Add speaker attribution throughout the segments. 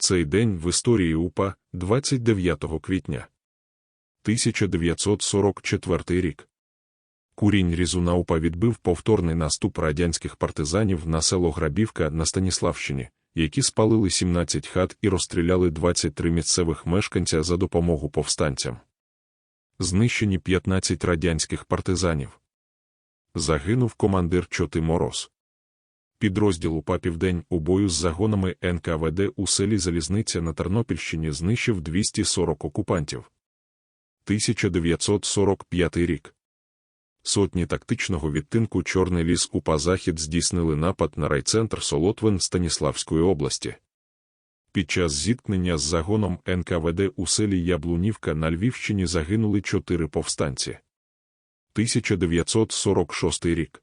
Speaker 1: Цей день в історії УПА 29 квітня. 1944 рік. Курінь Різуна УПА відбив повторний наступ радянських партизанів на село Грабівка на Станіславщині, які спалили 17 хат і розстріляли 23 місцевих мешканця за допомогу повстанцям. Знищені 15 радянських партизанів. Загинув командир Чоти Мороз. Підрозділ УПА «Південь» у бою з загонами НКВД у селі Залізниця на Тернопільщині знищив 240 окупантів. 1945 рік. Сотні тактичного відтинку Чорний ліс УПА Захід здійснили напад на райцентр Солотвин Станіславської області. Під час зіткнення з загоном НКВД у селі Яблунівка на Львівщині загинули чотири повстанці. 1946 рік.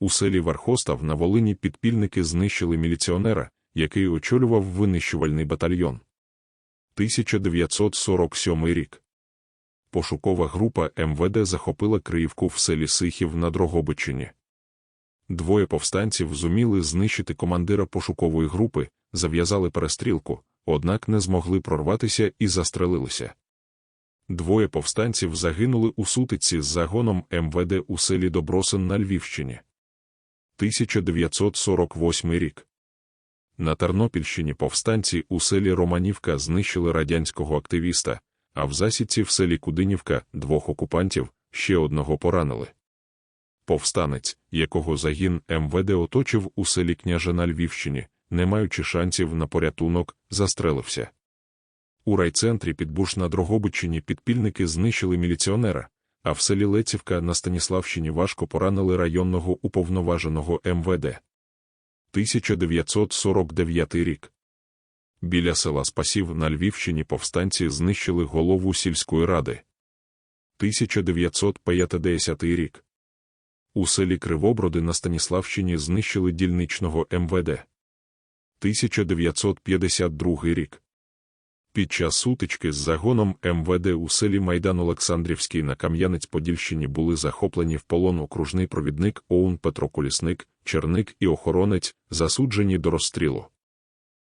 Speaker 1: У селі Вархостав на Волині підпільники знищили міліціонера, який очолював винищувальний батальйон. 1947 рік. Пошукова група МВД захопила Криївку в селі Сихів на Дрогобичині. Двоє повстанців зуміли знищити командира пошукової групи, зав'язали перестрілку, однак не змогли прорватися і застрелилися. Двоє повстанців загинули у сутиці з загоном МВД у селі Добросин на Львівщині. 1948 рік. На Тернопільщині повстанці у селі Романівка знищили радянського активіста, а в засідці в селі Кудинівка двох окупантів ще одного поранили. Повстанець, якого загін МВД оточив у селі Княже на Львівщині, не маючи шансів на порятунок, застрелився. У райцентрі Підбуш на Дрогобичині підпільники знищили міліціонера, а в селі Лецівка на Станіславщині важко поранили районного уповноваженого МВД. 1949 рік. Біля села Спасів на Львівщині повстанці знищили голову сільської ради. 1950 рік. У селі Кривоброди на Станіславщині знищили дільничного МВД. 1952 рік. Під час сутички з загоном МВД у селі Майдан Олександрівський на Кам'янець-Подільщині були захоплені в полон окружний провідник ОУН Петро Колісник, Черник і охоронець, засуджені до розстрілу.